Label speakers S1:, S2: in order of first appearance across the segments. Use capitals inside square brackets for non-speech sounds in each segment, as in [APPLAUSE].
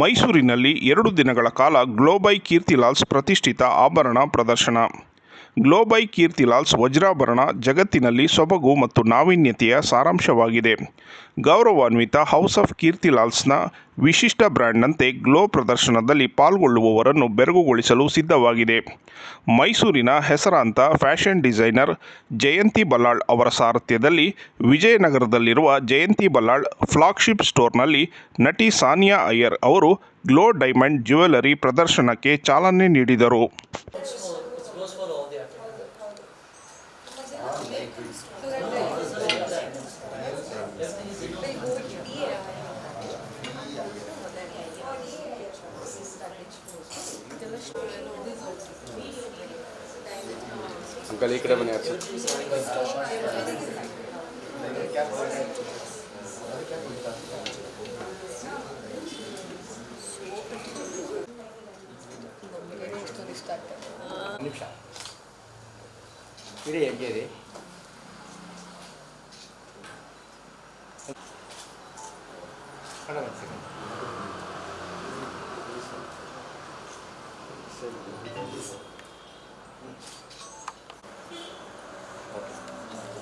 S1: ಮೈಸೂರಿನಲ್ಲಿ ಎರಡು ದಿನಗಳ ಕಾಲ ಗ್ಲೋಬೈ ಕೀರ್ತಿಲಾಲ್ಸ್ ಪ್ರತಿಷ್ಠಿತ ಆಭರಣ ಪ್ರದರ್ಶನ. ಗ್ಲೋಬೈ ಕೀರ್ತಿಲಾಲ್ಸ್ ವಜ್ರಾಭರಣ ಜಗತ್ತಿನಲ್ಲಿ ಸೊಬಗು ಮತ್ತು ನಾವೀನ್ಯತೆಯ ಸಾರಾಂಶವಾಗಿದೆ. ಗೌರವಾನ್ವಿತ ಹೌಸ್ ಆಫ್ ಕೀರ್ತಿಲಾಲ್ಸ್ನ ವಿಶಿಷ್ಟ ಬ್ರ್ಯಾಂಡ್ನಂತೆ ಗ್ಲೋ ಪ್ರದರ್ಶನದಲ್ಲಿ ಪಾಲ್ಗೊಳ್ಳುವವರನ್ನು ಬೆರಗುಗೊಳಿಸಲು ಸಿದ್ಧವಾಗಿದೆ. ಮೈಸೂರಿನ ಹೆಸರಾಂತ ಫ್ಯಾಷನ್ ಡಿಸೈನರ್ ಜಯಂತಿ ಬಲ್ಲಾಳ್ ಅವರ ಸಾರಥ್ಯದಲ್ಲಿ ವಿಜಯನಗರದಲ್ಲಿರುವ ಜಯಂತಿ ಬಲ್ಲಾಳ್ ಫ್ಲಾಗ್ಶಿಪ್ ಸ್ಟೋರ್ನಲ್ಲಿ ನಟಿ ಸಾನಿಯಾ ಅಯ್ಯರ್ ಅವರು ಗ್ಲೋ ಡೈಮಂಡ್ ಜ್ಯುವೆಲರಿ ಪ್ರದರ್ಶನಕ್ಕೆ ಚಾಲನೆ ನೀಡಿದರು.
S2: अंकल इकडे पण यायचं ನಿಮಿಷ ಇರಿ ಹೆಂಗೆ ಇರಿ ಅಣ್ಣ ಒಂದು ಸೆಕೆಂಡ್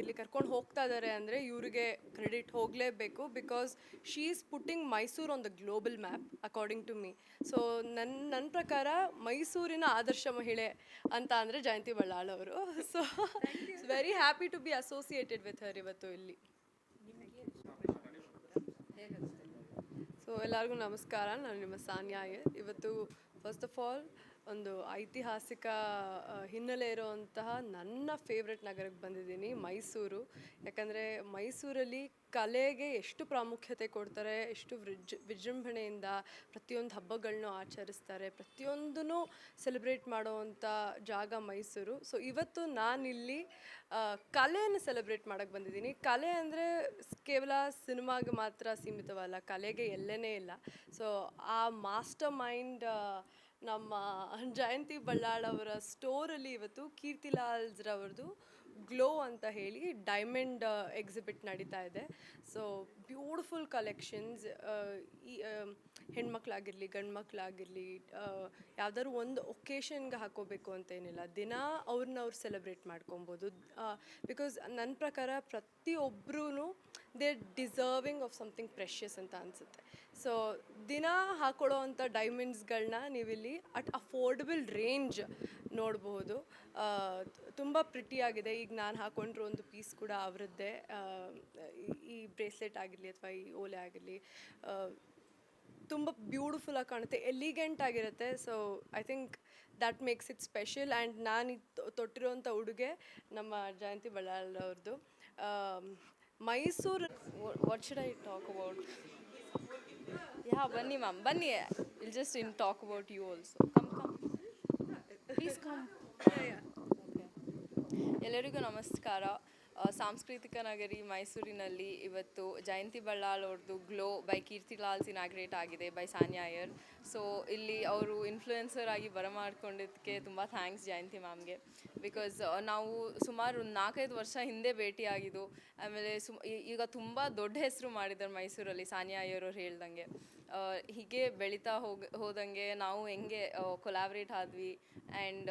S3: ಇಲ್ಲಿ ಕರ್ಕೊಂಡು ಹೋಗ್ತಾ ಇದ್ದಾರೆ ಅಂದರೆ ಇವರಿಗೆ ಕ್ರೆಡಿಟ್ ಹೋಗಲೇಬೇಕು because she is putting Mysore on the global map according to me so ನನ್ನ ನನ್ನ ಪ್ರಕಾರ ಮೈಸೂರಿನ ಆದರ್ಶ ಮಹಿಳೆ ಅಂತ ಅಂದರೆ ಜಯಂತಿ ಬಳ್ಳಾಳ್ ಅವರು. So very happy to be associated with her ಇವತ್ತು ಇಲ್ಲಿ. ಸೊ ಎಲ್ಲರಿಗೂ ನಮಸ್ಕಾರ. ನಾನು ನಿಮ್ಮ ಸಾನ್ಯಾ ಇವತ್ತು ಫಸ್ಟ್ ಆಫ್ ಆಲ್ ಒಂದು ಐತಿಹಾಸಿಕ ಹಿನ್ನೆಲೆ ಇರುವಂತಹ ನನ್ನ ಫೇವ್ರೆಟ್ ನಗರಕ್ಕೆ ಬಂದಿದ್ದೀನಿ ಮೈಸೂರು. ಯಾಕಂದರೆ ಮೈಸೂರಲ್ಲಿ ಕಲೆಗೆ ಎಷ್ಟು ಪ್ರಾಮುಖ್ಯತೆ ಕೊಡ್ತಾರೆ, ಎಷ್ಟು ವಿಜ್, ವಿಜೃಂಭಣೆಯಿಂದ ಪ್ರತಿಯೊಂದು ಹಬ್ಬಗಳನ್ನೂ ಆಚರಿಸ್ತಾರೆ ಪ್ರತಿಯೊಂದೂ ಸೆಲೆಬ್ರೇಟ್ ಮಾಡೋವಂಥ ಜಾಗ ಮೈಸೂರು. ಸೊ ಇವತ್ತು ನಾನಿಲ್ಲಿ ಕಲೆಯನ್ನು ಸೆಲೆಬ್ರೇಟ್ ಮಾಡೋಕ್ಕೆ ಬಂದಿದ್ದೀನಿ. ಕಲೆ ಅಂದರೆ ಕೇವಲ ಸಿನಿಮಾಗೆ ಮಾತ್ರ ಸೀಮಿತವಲ್ಲ, ಕಲೆಗೆ ಎಲ್ಲನೇ ಇಲ್ಲ. ಸೊ ಆ ಮಾಸ್ಟರ್ ಮೈಂಡ್ ನಮ್ಮ ಜಯಂತಿ ಬಳ್ಳಾಳ್ ಅವರ ಸ್ಟೋರಲ್ಲಿ ಇವತ್ತು ಕೀರ್ತಿಲಾಲ್ಸ್ರವ್ರದ್ದು ಗ್ಲೋ ಅಂತ ಹೇಳಿ ಡೈಮಂಡ್ ಎಕ್ಸಿಬಿಟ್ ನಡೀತಾ ಇದೆ. ಸೊ ಬ್ಯೂಟಿಫುಲ್ ಕಲೆಕ್ಷನ್ಸ್ ಈ ಹೆಣ್ಮಕ್ಳಾಗಿರಲಿ ಗಂಡು ಮಕ್ಕಳಾಗಿರಲಿ ಯಾವ್ದಾದ್ರು ಒಂದು ಒಕೇಶನ್ಗೆ ಹಾಕೋಬೇಕು ಅಂತ ಏನಿಲ್ಲ. ದಿನ ಅವ್ರನ್ನ ಅವ್ರು ಸೆಲೆಬ್ರೇಟ್ ಮಾಡ್ಕೊಬೋದು. ಬಿಕಾಸ್ ನನ್ನ ಪ್ರಕಾರ ಪ್ರತಿಯೊಬ್ಬರೂ they deserving of something precious ಅಂತ ಅನಿಸುತ್ತೆ. ಸೊ ದಿನ ಹಾಕೊಳ್ಳೋ ಅಂಥ ಡೈಮಂಡ್ಸ್ಗಳನ್ನ ನೀವಿಲ್ಲಿ ಅಟ್ ಅಫೋರ್ಡಬಲ್ ರೇಂಜ್ ನೋಡಬಹುದು ತುಂಬ ಪ್ರಿಟಿಯಾಗಿದೆ ಈಗ ನಾನು ಹಾಕೊಂಡ್ರೆ ಒಂದು ಪೀಸ್ ಕೂಡ ಅವರದ್ದೇ. ಈ ಬ್ರೇಸ್ಲೆಟ್ ಆಗಿರಲಿ ಅಥವಾ ಈ ಓಲೆ ಆಗಿರಲಿ ತುಂಬ ಬ್ಯೂಟಿಫುಲ್ಲಾಗಿ ಕಾಣುತ್ತೆ. ಎಲಿಗೆಂಟ್ ಆಗಿರುತ್ತೆ. So I think that makes it special and ನಾನು ತೊಟ್ಟಿರೋಂಥ ಉಡುಗೆ ನಮ್ಮ Jayanthi ಬಳ್ಳಾಲವ್ರದ್ದು Mysore what should I talk about
S4: yeah, ಬನ್ನಿ ಮ್ಯಾಮ್. ಬನ್ನಿ. I'll just in talk about you also come come please come ಎಲ್ಲರಿಗೂ ನಮಸ್ಕಾರ. ಸಾಂಸ್ಕೃತಿಕ ನಗರಿ ಮೈಸೂರಿನಲ್ಲಿ ಇವತ್ತು ಜಯಂತಿ ಬಳ್ಳಾಳ್ ಅವ್ರದ್ದು ಗ್ಲೋ ಬೈ ಕೀರ್ತಿಲಾಲ್ ಇನಾಗ್ರೇಟ್ ಆಗಿದೆ ಬೈ ಸಾನ್ಯಾ ಅಯ್ಯರ್. ಸೊ ಇಲ್ಲಿ ಅವರು ಇನ್ಫ್ಲೂಯೆನ್ಸರ್ ಆಗಿ ಬರಮಾಡ್ಕೊಂಡಿದ್ದಕ್ಕೆ ತುಂಬ ಥ್ಯಾಂಕ್ಸ್ ಜಯಂತಿ ಮ್ಯಾಮ್ಗೆ ಬಿಕಾಸ್ ನಾವು ಸುಮಾರು ಒಂದು ನಾಲ್ಕೈದು ವರ್ಷ ಹಿಂದೆ ಭೇಟಿಯಾಗಿದ್ದು ಆಮೇಲೆ ಸುಮ್ ಈಗ ತುಂಬ ದೊಡ್ಡ ಹೆಸರು ಮಾಡಿದ್ದಾರೆ ಮೈಸೂರಲ್ಲಿ ಸಾನಿಯಾ ಅಯ್ಯರ್ ಅವ್ರು ಹೇಳ್ದಂಗೆ. ಹೀಗೆ ಬೆಳೀತಾ ಹೋಗ, ಹೋದಂಗೆ ನಾವು ಹೆಂಗೆ ಕೊಲಾಬ್ರೇಟ್ ಆದ್ವಿ. ಆ್ಯಂಡ್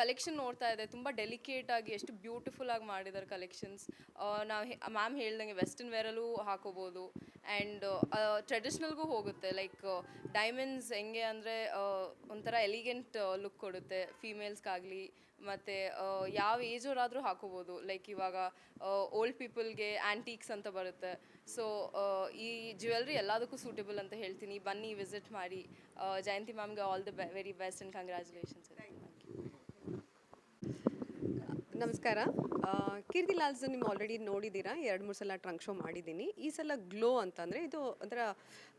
S4: ಕಲೆಕ್ಷನ್ ನೋಡ್ತಾ ಇದೆ. ತುಂಬ ಡೆಲಿಕೇಟ್ ಆಗಿ ಎಷ್ಟು ಬ್ಯೂಟಿಫುಲ್ ಆಗಿ ಮಾಡಿದ್ದಾರೆ ಕಲೆಕ್ಷನ್ಸ್ ನಾವು ಮ್ಯಾಮ್ ಹೇಳ್ದಂಗೆ ವೆಸ್ಟರ್ನ್ ವೇರಲ್ಲೂ ಹಾಕೋಬೋದು. ಆ್ಯಂಡ್ ಟ್ರೆಡಿಷ್ನಲ್ಗೂ ಹೋಗುತ್ತೆ. ಲೈಕ್ ಡೈಮಂಡ್ಸ್ ಹೆಂಗೆ ಅಂದರೆ ಒಂಥರ ಎಲಿಗೆಂಟ್ ಲುಕ್ ಕೊಡುತ್ತೆ ಫೀಮೇಲ್ಸ್ಗಾಗಲಿ ಮತ್ತು ಯಾವ ಏಜವರಾದರೂ ಹಾಕೋಬೋದು. ಲೈಕ್ ಇವಾಗ ಓಲ್ಡ್ ಪೀಪಲ್ಗೆ ಆ್ಯಂಟೀಕ್ಸ್ ಅಂತ ಬರುತ್ತೆ. ಸೊ ಈ ಜ್ಯುವೆಲ್ರಿ ಎಲ್ಲದಕ್ಕೂ ಸೂಟೇಬಲ್ ಅಂತ ಹೇಳ್ತೀನಿ. ಬನ್ನಿ ವಿಸಿಟ್ ಮಾಡಿ. ಜಯಂತಿ ಮ್ಯಾಮ್ಗೆ all the very best and congratulations
S5: ನಮಸ್ಕಾರ. ಕೀರ್ತಿ ಲಾಲ್ಸ್ ನೀವು ಆಲ್ರೆಡಿ ನೋಡಿದ್ದೀರಾ? ಎರಡು, ಮೂರು ಸಲ ಟ್ರಂಕ್ ಶೋ ಮಾಡಿದ್ದೀನಿ. ಈ ಸಲ ಗ್ಲೋ ಅಂತಂದರೆ ಇದು ಒಂಥರ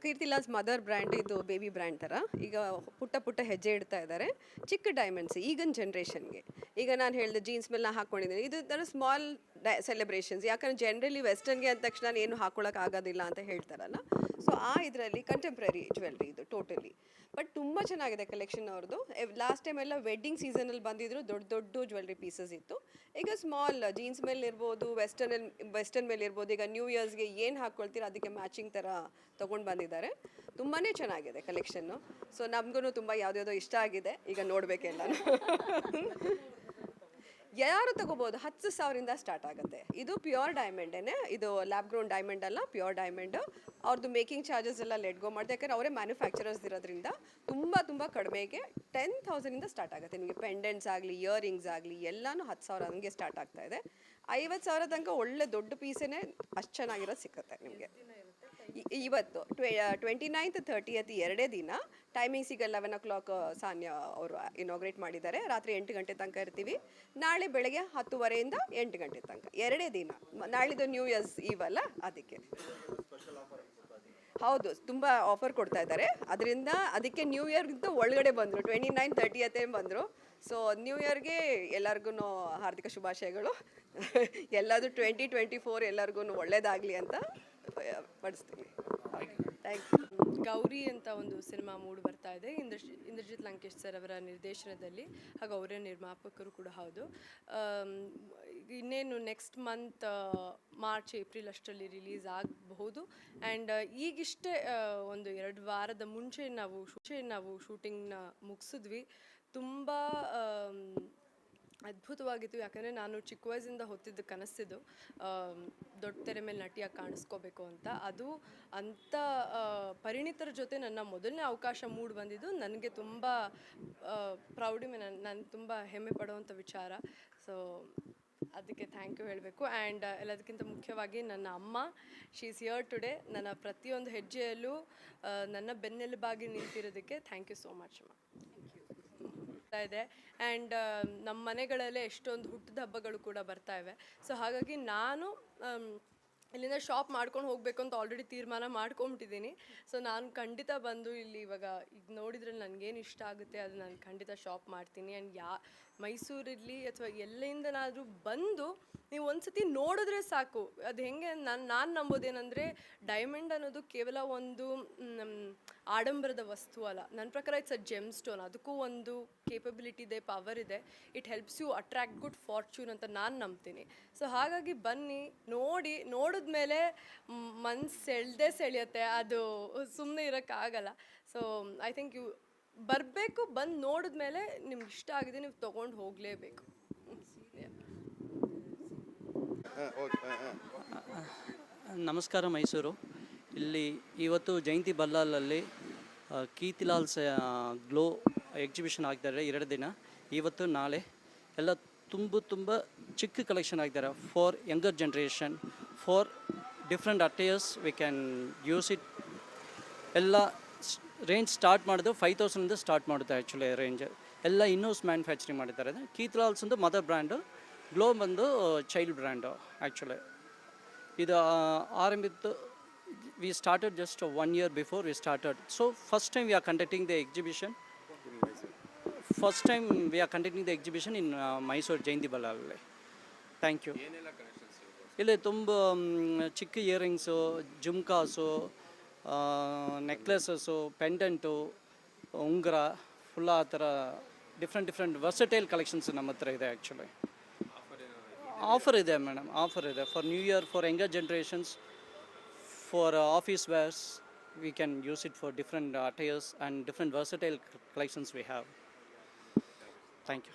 S5: ಕೀರ್ತಿ ಲಾಲ್ಸ್ ಮದರ್ ಬ್ರ್ಯಾಂಡ್ ಇದು ಬೇಬಿ ಬ್ರ್ಯಾಂಡ್ ಥರ ಈಗ ಪುಟ್ಟ ಪುಟ್ಟ ಹೆಜ್ಜೆ ಇಡ್ತಾ ಇದ್ದಾರೆ ಚಿಕ್ಕ ಡೈಮಂಡ್ಸ್ ಈಗಿನ ಜನ್ರೇಷನ್ಗೆ ಈಗ ನಾನು ಹೇಳಿದೆ ಜೀನ್ಸ್ ಮೇಲೆ ಹಾಕ್ಕೊಂಡಿದ್ದೀನಿ ಇದು ಥರ ಸ್ಮಾಲ್ ಸೆಲೆಬ್ರೇಷನ್ಸ್ ಯಾಕಂದ್ರೆ ಜನರಲಿ ವೆಸ್ಟರ್ನ್ಗೆ ಅಂದ ತಕ್ಷಣ ಏನು ಹಾಕೊಳ್ಳೋಕೆ ಆಗೋದಿಲ್ಲ ಅಂತ ಹೇಳ್ತಾರಲ್ಲ. ಸೊ ಆ ಇದರಲ್ಲಿ ಕಂಟೆಂಪ್ರರಿ ಜ್ಯುವೆಲ್ರಿ ಇದು ಟೋಟಲಿ ಬಟ್ ತುಂಬ ಚೆನ್ನಾಗಿದೆ ಕಲೆಕ್ಷನ್ ಅವ್ರದ್ದು ಲಾಸ್ಟ್ ಟೈಮ್ ಎಲ್ಲ ವೆಡ್ಡಿಂಗ್ ಸೀಸನಲ್ಲಿ ಬಂದಿದ್ರು ದೊಡ್ಡ ದೊಡ್ಡ ಜ್ಯುವೆಲ್ರಿ ಪೀಸಸ್ ಇತ್ತು. ಈಗ ಸ್ಮಾಲ್ ಜೀನ್ಸ್ ಮೇಲೆ ಇರ್ಬೋದು ವೆಸ್ಟರ್ನ್ ವೆಸ್ಟರ್ನ್ ಮೇಲೆ ಇರ್ಬೋದು, ಈಗ ನ್ಯೂ ಇಯರ್ಸ್ಗೆ ಏನು ಹಾಕ್ಕೊಳ್ತೀರ ಅದಕ್ಕೆ ಮ್ಯಾಚಿಂಗ್ ಥರ ತೊಗೊಂಡು ಬಂದಿದ್ದಾರೆ. ತುಂಬಾ ಚೆನ್ನಾಗಿದೆ ಕಲೆಕ್ಷನ್ನು ಸೊ ನಮಗೂ ತುಂಬ ಯಾವುದ್ಯಾವುದೋ ಇಷ್ಟ ಆಗಿದೆ. ಈಗ ನೋಡಬೇಕೆಲ್ಲ [LAUGHS] ಯಾರು ತಗೋಬಹುದು ಹತ್ತು ಸಾವಿರದಿಂದ ಸ್ಟಾರ್ಟ್ ಆಗುತ್ತೆ. ಇದು ಪ್ಯೂರ್ ಡೈಮಂಡೇನೆ ಇದು ಲ್ಯಾಬ್ ಗ್ರೌಂಡ್ ಡೈಮಂಡ್ ಅಲ್ಲ ಪ್ಯೂರ್ ಡೈಮಂಡ್ ಅವ್ರದ್ದು ಮೇಕಿಂಗ್ ಚಾರ್ಜಸ್ ಎಲ್ಲ ಲೆಟ್ ಗೋ ಮಾಡ್ತಾರೆ ಯಾಕಂದ್ರೆ ಅವರೇ ಮ್ಯಾನುಫ್ಯಾಕ್ಚರರ್ಸ್ ಇರೋದ್ರಿಂದ ತುಂಬ ತುಂಬ ಕಡಿಮೆಗೆ ಟೆನ್ ತೌಸಂಡಿಂದ ಸ್ಟಾರ್ಟ್ ಆಗುತ್ತೆ. ನಿಮಗೆ ಪೆಂಡೆಂಟ್ಸ್ ಆಗಲಿ ಇಯರಿಂಗ್ಸ್ ಆಗಲಿ, ಎಲ್ಲನೂ ಹತ್ತು ಸಾವಿರ ಹಂಗೆ ಸ್ಟಾರ್ಟ್ ಆಗ್ತಾ ಇದೆ. ಐವತ್ತು ಸಾವಿರ ತನಕ ಒಳ್ಳೆ ದೊಡ್ಡ ಪೀಸೇನೆ ಅಷ್ಟು ಚೆನ್ನಾಗಿರೋದು ಸಿಕ್ಕುತ್ತೆ ನಿಮಗೆ. ಇವತ್ತು ಟ್ವೆಂಟಿ ನೈನ್ತ್ ತರ್ಟಿಯತ್ ಎರಡೇ ದಿನ ಟೈಮಿಂಗ್ಸ್ ಈಗ ಲೆವೆನ್ ಓ ಕ್ಲಾಕ್ ಸಾನ್ಯ ಅವರು ಇನಾಗ್ರೇಟ್ ಮಾಡಿದ್ದಾರೆ. ರಾತ್ರಿ ಎಂಟು ಗಂಟೆ ತನಕ ಇರ್ತೀವಿ. ನಾಳೆ ಬೆಳಗ್ಗೆ ಹತ್ತುವರೆಯಿಂದ ಎಂಟು ಗಂಟೆ ತನಕ. ಎರಡೇ ದಿನ. ನಾಳಿದ್ದು ನ್ಯೂ ಇಯರ್ಸ್ ಇವಲ್ಲ ಅದಕ್ಕೆ. ಹೌದು, ತುಂಬ ಆಫರ್ ಕೊಡ್ತಾ ಇದ್ದಾರೆ. ಅದರಿಂದ, ಅದಕ್ಕೆ ನ್ಯೂ ಇಯರ್ಗಿಂತ ಒಳಗಡೆ ಬಂದರು. ಟ್ವೆಂಟಿ ನೈನ್ ತರ್ಟಿಯತ್ತೇ ಬಂದರು. ಸೊ ನ್ಯೂ ಇಯರ್ಗೆ ಎಲ್ಲರಿಗೂ ಹಾರ್ದಿಕ ಶುಭಾಶಯಗಳು. ಎಲ್ಲದು ಟ್ವೆಂಟಿ ಟ್ವೆಂಟಿ ಫೋರ್ ಎಲ್ಲರಿಗೂ ಒಳ್ಳೇದಾಗಲಿ ಅಂತ ಪಡಿಸ್ತೀನಿ ಥ್ಯಾಂಕ್ ಯು
S3: ಗೌರಿ ಅಂತ ಒಂದು ಸಿನಿಮಾ ಮೂಡ್ ಬರ್ತಾ ಇದೆ ಇಂದ್ರಜ್ ಇಂದ್ರಜಿತ್ ಲಂಕೇಶ್ ಸರ್ ಅವರ ನಿರ್ದೇಶನದಲ್ಲಿ. ಹಾಗೂ ಅವರೇ ನಿರ್ಮಾಪಕರು ಕೂಡ ಹೌದು. ಇನ್ನೇನು ನೆಕ್ಸ್ಟ್ ಮಂತ್ ಮಾರ್ಚ್ ಏಪ್ರಿಲ್ ಅಷ್ಟರಲ್ಲಿ ರಿಲೀಸ್ ಆಗಬಹುದು. ಆ್ಯಂಡ್ ಈಗಿಷ್ಟೇ ಒಂದು ಎರಡು ವಾರದ ಮುಂಚೆ ನಾವು ಮುಂಚೆ ನಾವು ಶೂಟಿಂಗ್ನ ಮುಗಿಸಿದ್ವಿ. ತುಂಬ ಅದ್ಭುತವಾಗಿತ್ತು. ಯಾಕಂದರೆ ನಾನು ಚಿಕ್ಕ ವಯಸ್ಸಿಂದ ಹೊತ್ತಿದ್ದ ಕನಸಿದು. ದೊಡ್ಡ ತೆರೆ ಮೇಲೆ ನಟಿಯಾಗಿ ಕಾಣಿಸ್ಕೋಬೇಕು ಅಂತ. ಅದು ಅಂಥ ಪರಿಣಿತರ ಜೊತೆ ನನ್ನ ಮೊದಲನೇ ಅವಕಾಶ ಮೂಡಿ ಬಂದಿದ್ದು. ನನಗೆ ತುಂಬ ಪ್ರೌಡಿಮೆ ನನ್ನ ನಾನು ತುಂಬ ಹೆಮ್ಮೆ ಪಡುವಂಥ ವಿಚಾರ. ಸೊ ಅದಕ್ಕೆ ಥ್ಯಾಂಕ್ ಯು ಹೇಳಬೇಕು. ಆ್ಯಂಡ್ ಎಲ್ಲದಕ್ಕಿಂತ ಮುಖ್ಯವಾಗಿ ನನ್ನ ಅಮ್ಮ ಶಿ ಇಸ್ ಹಿಯರ್ ಟುಡೇ ನನ್ನ ಪ್ರತಿಯೊಂದು ಹೆಜ್ಜೆಯಲ್ಲೂ ನನ್ನ ಬೆನ್ನೆಲುಬಾಗಿ ನಿಂತಿರೋದಕ್ಕೆ ಥ್ಯಾಂಕ್ ಯು ಸೋ ಮಚ್ ಅಮ್ಮ ಬರ್ತಾ ಇದೆ. ಆ್ಯಂಡ್ ನಮ್ಮ ಮನೆಗಳಲ್ಲೇ ಎಷ್ಟೊಂದು ಹುಟ್ಟಿದ ಹಬ್ಬಗಳು ಕೂಡ ಬರ್ತಾ ಇವೆ. ಸೊ ಹಾಗಾಗಿ ನಾನು ಆಮ್, ಇಲ್ಲಿಂದ ಶಾಪ್ ಮಾಡ್ಕೊಂಡು ಹೋಗಬೇಕು ಅಂತ ಆಲ್ರೆಡಿ ತೀರ್ಮಾನ ಮಾಡ್ಕೊಂಬಿಟ್ಟಿದ್ದೀನಿ. ಸೊ ನಾನು ಖಂಡಿತ ಬಂದು ಇಲ್ಲಿ ಇವಾಗ ಈಗ ನೋಡಿದ್ರೆ ನನಗೇನು ಇಷ್ಟ ಆಗುತ್ತೆ ಅದು ನಾನು ಖಂಡಿತ ಶಾಪ್ ಮಾಡ್ತೀನಿ. ಆ್ಯಂಡ್ ಯಾ, ಮೈಸೂರಿರಲಿ ಅಥವಾ ಎಲ್ಲಿಂದನಾದರೂ ಬಂದು ನೀವು ಒಂದ್ಸತಿ ನೋಡಿದ್ರೆ ಸಾಕು. ಅದು ಹೆಂಗೆ ನಾನು ನಾನು ನಂಬೋದೇನೆಂದರೆ ಡೈಮಂಡ್ ಅನ್ನೋದು ಕೇವಲ ಒಂದು ಆಡಂಬರದ ವಸ್ತು ಅಲ್ಲ. ನನ್ನ ಪ್ರಕಾರ ಇಟ್ಸ್ ಅ ಜೆಮ್ ಸ್ಟೋನ್ ಅದಕ್ಕೂ ಒಂದು ಕೇಪಬಿಲಿಟಿ ಇದೆ ಪವರ್ ಇದೆ. It helps you attract good fortune ಅಂತ ನಾನು ನಂಬ್ತೀನಿ. ಸೊ ಹಾಗಾಗಿ ಬನ್ನಿ, ನೋಡಿ ನೋಡಿದ್ಮೇಲೆ ಮನ್ಸು ಸೆಳ್ದೆ ಸೆಳೆಯುತ್ತೆ. ಅದು ಸುಮ್ಮನೆ ಇರೋಕ್ಕಾಗಲ್ಲ. ಸೊ ಐ ಥಿಂಕ್ ಯು ಬರಬೇಕು, ಬಂದು ನೋಡಿದ್ಮೇಲೆ ನಿಮ್ಗೆ ಇಷ್ಟ ಆಗಿದೆ, ನೀವು ತೊಗೊಂಡು ಹೋಗಲೇಬೇಕು.
S6: ನಮಸ್ಕಾರ ಮೈಸೂರು. ಇಲ್ಲಿ ಇವತ್ತು ಜಯಂತಿ ಬಲ್ಲಾಲಲ್ಲಿ ಕೀರ್ತಿಲಾಲ್ ಸ ಗ್ಲೋ ಎಕ್ಸಿಬಿಷನ್ ಆಗ್ತಾರೆ ಎರಡು ದಿನ. ಇವತ್ತು ನಾಳೆ ಎಲ್ಲ ತುಂಬ ತುಂಬ ಚಿಕ್ಕ ಕಲೆಕ್ಷನ್ ಆಗಿದ್ದಾರೆ for younger generation for different attires we can use it ಎಲ್ಲ ರೇಂಜ್ ಸ್ಟಾರ್ಟ್ ಮಾಡೋದು ಫೈವ್ ತೌಸಂಡಿಂದ ಸ್ಟಾರ್ಟ್ ಮಾಡುತ್ತೆ ಆ್ಯಕ್ಚುಲಿ ರೇಂಜ್ ಎಲ್ಲ ಇನ್ನೂಸ್ ಮ್ಯಾನುಫ್ಯಾಕ್ಚರಿಂಗ್ ಮಾಡಿದ್ದಾರೆ. ಕೀತ್ಲಾಲ್ಸ್ ಒಂದು ಮದರ್ ಬ್ರ್ಯಾಂಡು ಗ್ಲೋ ಬಂದು ಚೈಲ್ಡ್ ಬ್ರ್ಯಾಂಡು ಆ್ಯಕ್ಚುಲಿ ಇದು ಆರಂಭಿತ್ತು we started just one year before we started so first time we are conducting the exhibition first time we are conducting the exhibition in Mysuru Jayanthi ಬಲ್ಲಾಲಲ್ಲಿ thank you ಇಲ್ಲಿ ತುಂಬ ಚಿಕ್ಕ earrings jhumkas necklaces pendant ಉಂಗುರ full ಆ ಥರ different different versatile collections ನಮ್ಮ ಹತ್ರ ಇದೆ actually offer ಇದೆ ಮೇಡಮ್ ಆಫರ್ ಇದೆ. For new year for younger generations for office wears we can use it for different attires and different versatile collections we have thank you